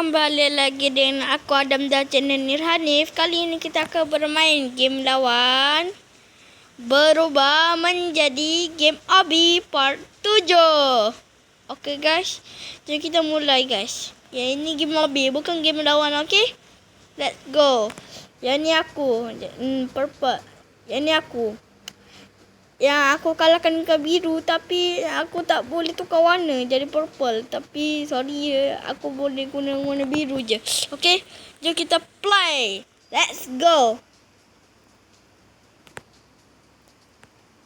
kembali lagi dengan aku Adam dan channel Nirhanif. Kali ini kita akan bermain game lawan berubah menjadi game Abi part 7. Okay guys, jadi kita mulai guys. Yang ini game Abi, bukan game lawan, okay? Let's go. Yang ni aku, hmm, purple. Yang ni aku. Yang aku kalahkan ke biru tapi aku tak boleh tukar warna jadi purple. Tapi sorry ya, aku boleh guna warna biru je. Okay, jom kita play. Let's go.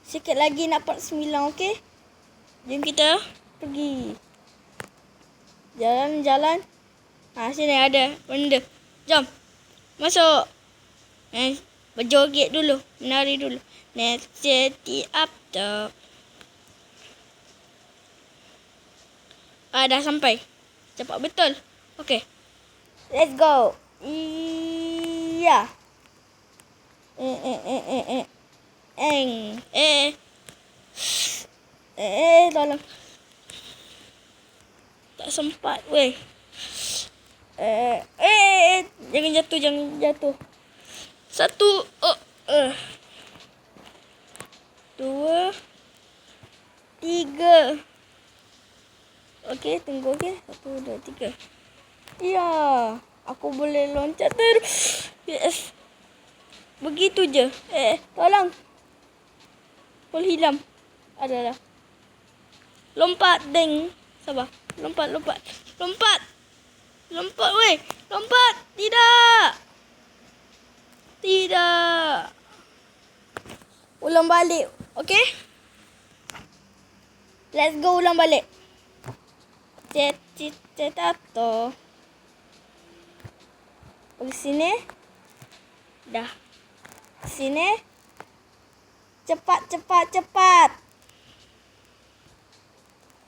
Sikit lagi nak part 9, okay? Jom kita pergi. Jalan-jalan. Ha, sini ada benda. Jom. Masuk. Eh, berjoget dulu. Menari dulu. Set it up top. Ah, dah sampai. Cepat betul. Okay. Let's go. Iya. Eh, eh, eh, eh, eh. Eng. Eh. Eh, tolong. Tak sempat, weh. Eh, eh, eh, jangan jatuh, jangan jatuh. Satu. Oh, uh dua, tiga. Okey, tunggu okey. Satu, dua, tiga. Ya, aku boleh loncat terus. Yes. Begitu je. Eh, tolong. Hilang. Ada dah. Lompat, deng. Sabar. Lompat, lompat. Lompat. Lompat, weh. Lompat. Tidak. Tidak. Ulang balik. Okay? Let's go ulang balik. Cet, cet, cet, ato. Pergi sini. Dah. Sini. Cepat, cepat, cepat.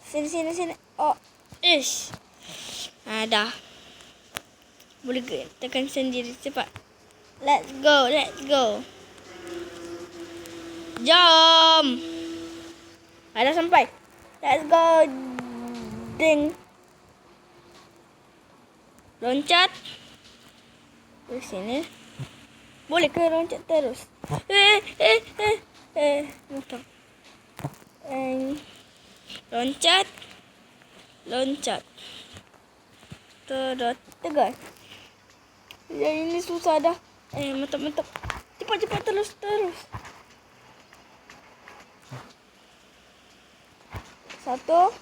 Sini, sini, sini. Oh, ish. Ha, dah. Boleh? Tekan sendiri cepat. Let's go, let's go. Jom. Ada sampai. Let's go. Ding. Loncat. Di sini. Boleh ke loncat terus? Eh, eh, eh. Eh, loncat. Eh. Loncat. Loncat. Terus tegas. Ya ini susah dah. Eh, mantap-mantap. Cepat-cepat terus terus. Satu.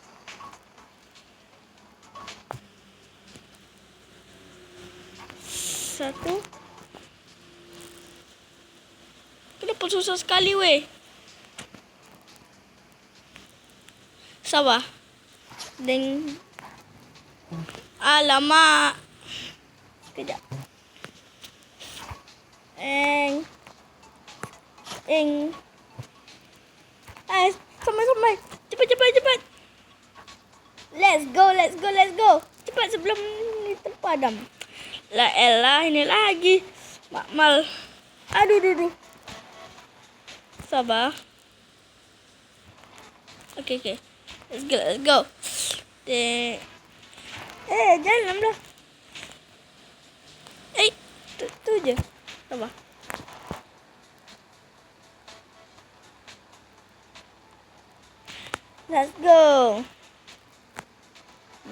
Satu. Kenapa susah sekali weh? Sabar. Dan Alamak. Sekejap. Eng. Eng. Eh, sampai-sampai. Cepat, cepat, cepat. Let's go, let's go, let's go. Cepat sebelum ni terpadam. La elah, ini lagi. Makmal. Aduh, aduh, aduh. Sabar. Okay, okay. Let's go, let's go. Eh, eh jalan lah. Eh, tu, tu je. Sabar. Let's go.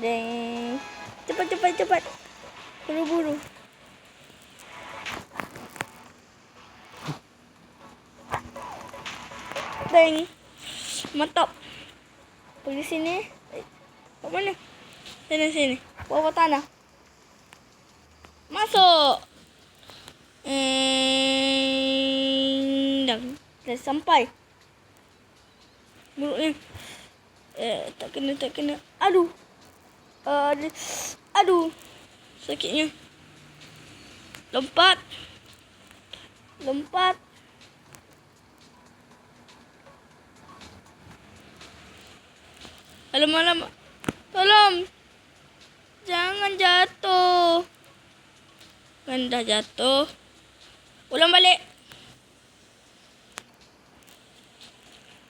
Deng. Cepat, cepat, cepat. Buru-buru. Deng. Mantap. Pergi sini. Ke mana? Sini, sini. Bawah tanah. Masuk. Hmm, dah. Dah sampai. Buruknya. Eh, tak kena, tak kena. Aduh. Uh, aduh. Sakitnya. Lompat. Lompat. Alamak, alamak. Tolong. Jangan jatuh. Kan dah jatuh. Ulang balik.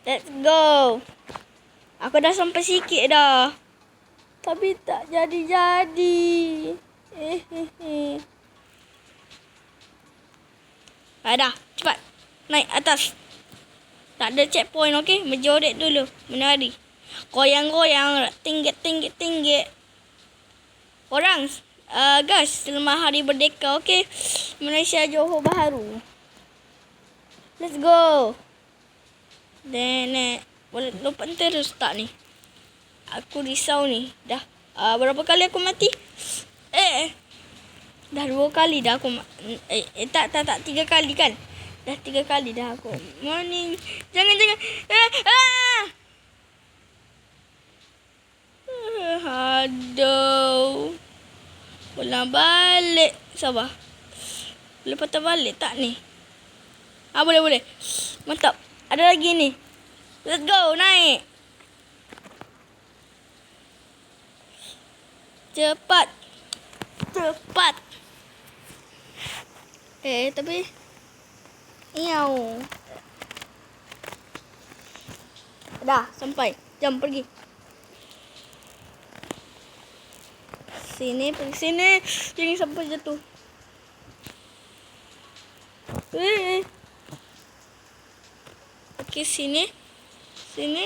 Let's go. Aku dah sampai sikit dah. Tapi tak jadi-jadi. Eh, eh, eh. Dah, cepat. Naik atas. Tak ada checkpoint, okey? Menjorek dulu. Menari. Goyang-goyang, Tinggit, tinggit, tinggit. Orang uh, guys, selamat hari berdeka, okey? Malaysia Johor Bahru. Let's go. Nenek. Boleh lompat terus tak ni? Aku risau ni. Dah. Uh, berapa kali aku mati? Eh, eh. Dah dua kali dah aku eh, eh tak tak tak tiga kali kan? Dah tiga kali dah aku. Morning. Jangan jangan. Eh, ah! Eh, Aduh. Pulang balik. Sabar. Boleh patah balik tak ni? Ah boleh boleh. Mantap. Ada lagi ni. Let's go naik. Cepat. Cepat. Eh, tapi... Iau. Dah, sampai. Jom pergi. Sini, pergi sini. Jangan sampai jatuh. Eh. Okey, sini. Sini.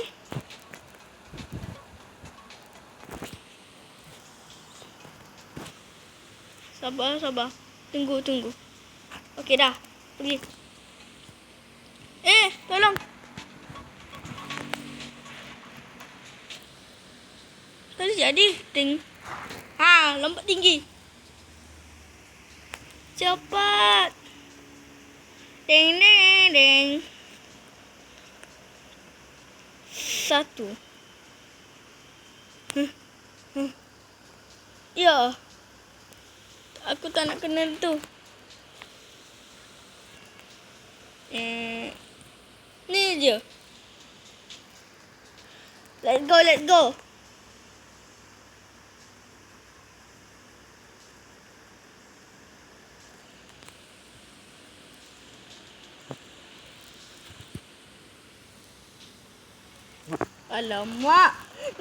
Sabar, sabar. Tunggu, tunggu. Okey dah. Pergi. Eh, tolong. Tak jadi. Ting. Ha, lompat tinggi. Cepat. Ding, ding, ding. Satu. Huh. Huh. Ya. Aku tak nak kena tu. Eh, ni je. Let's go, let's go. Alamak.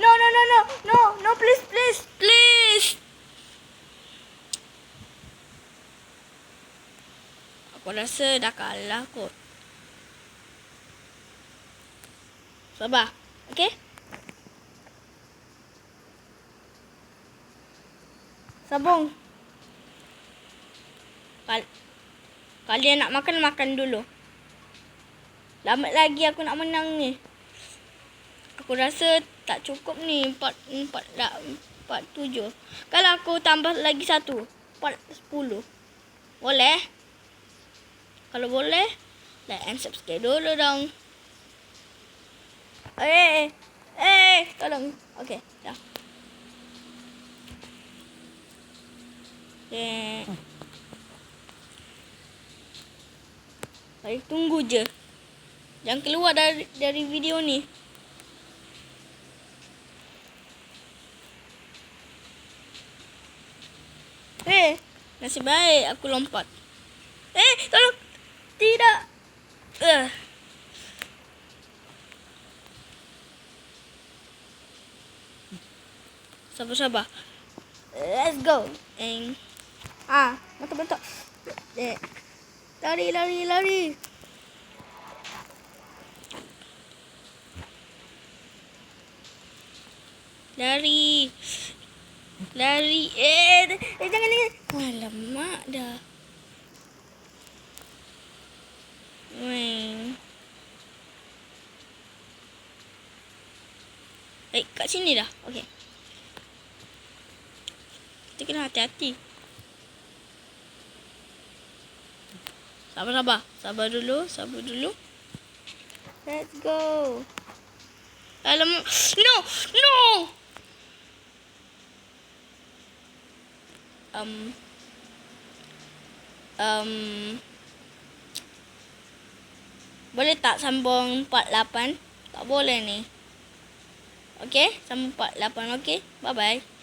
No, no, no, no. No, no, please, please, please. Aku rasa dah kalah kot. Sabar. Okey? Sabung. Kal Kalian nak makan, makan dulu. Lambat lagi aku nak menang ni. Aku rasa tak cukup ni. Empat, empat, dah, empat, tujuh. Kalau aku tambah lagi satu. Empat, sepuluh. Boleh? Kalau boleh, like and subscribe dulu dong. Eh, eh, eh, tolong. Okey, dah. Eh. Baik, tunggu je. Jangan keluar dari dari video ni. Eh, nasib baik aku lompat. Eh, tolong. Tidak. Uh. Sabar, sabar. Let's go. Eng. Ah, betul-betul. Eh. Lari, lari, lari. Lari. Lari. Eh, eh jangan ni. Alamak dah. Weng. Eh, kat sini dah. Okey. Kita kena hati-hati. Sabar, sabar. Dulu, sabar dulu. Let's go. Alamak. No! No! Um. Um. Boleh tak sambung 48? Tak boleh ni. Okey, sambung 48. Okey, bye-bye.